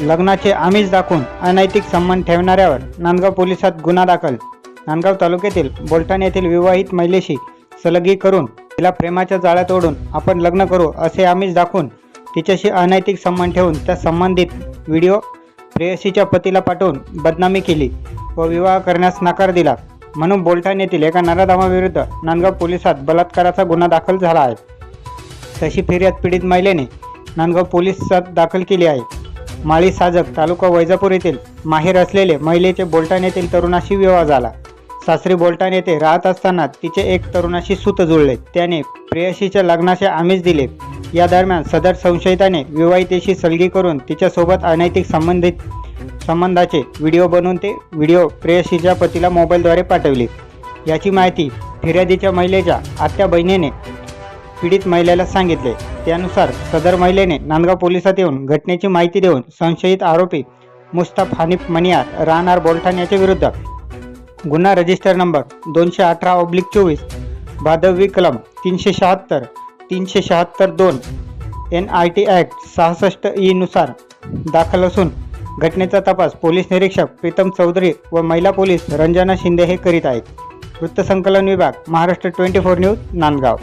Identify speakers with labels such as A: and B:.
A: लग्नाचे आमिष दाखवून अनैतिक संबंध ठेवणाऱ्यावर नांदगाव पोलिसात गुन्हा दाखल. नांदगाव तालुक्यातील बोलटण येथील विवाहित महिलेशी सलगी करून तिला प्रेमाच्या जाळ्यात ओढून आपण लग्न करू असे आमिष दाखवून तिच्याशी अनैतिक संबंध ठेवून त्या संबंधित व्हिडिओ प्रेयसीच्या पतीला पाठवून बदनामी केली व विवाह करण्यास नकार दिला. म्हणून बोलठाण येथील एका नराधामाविरुद्ध नांदगाव पोलिसात बलात्काराचा गुन्हा दाखल झाला आहे. तशी फिर्याद पीडित महिलेने नांदगाव पोलिसात दाखल केली आहे. माळी साजक तालुका वैजापूर येथील माहेर असलेले महिलेचे बोलटाण येथील तरुणाशी विवाह झाला. सासरी बोलटाण येथे राहत असताना तिचे एक तरुणाशी सूत जुळले. त्याने प्रेयसीच्या लग्नाचे आमिष दिले. या दरम्यान सदर संशयिताने विवाहितेशी सलगी करून तिच्यासोबत अनैतिक संबंधित संबंधाचे व्हिडिओ बनवून ते व्हिडिओ प्रेयसीच्या पतीला मोबाईलद्वारे पाठवले. याची माहिती फिर्यादीच्या महिलेच्या आत्या बहिणीने पीडित महिलेला सांगितले. त्यानुसार सदर महिलेने नांदगाव पोलिसात येऊन घटनेची माहिती देऊन संशयित आरोपी मुस्ताफ हानिफ मनियार राहणार बोलठाण याच्या विरुद्ध गुन्हा रजिस्टर नंबर दोनशे अठरा ऑब्लिक चोवीस भादवी कलम तीनशे शहात्तर तीनशे शहात्तर दोन एन आय टी ॲक्ट सहासष्ट ईनुसार दाखल असून घटनेचा तपास पोलीस निरीक्षक प्रीतम चौधरी व महिला पोलीस रंजना शिंदे हे करीत आहेत. वृत्तसंकलन विभाग Maharashtra twenty four news Nandgaon.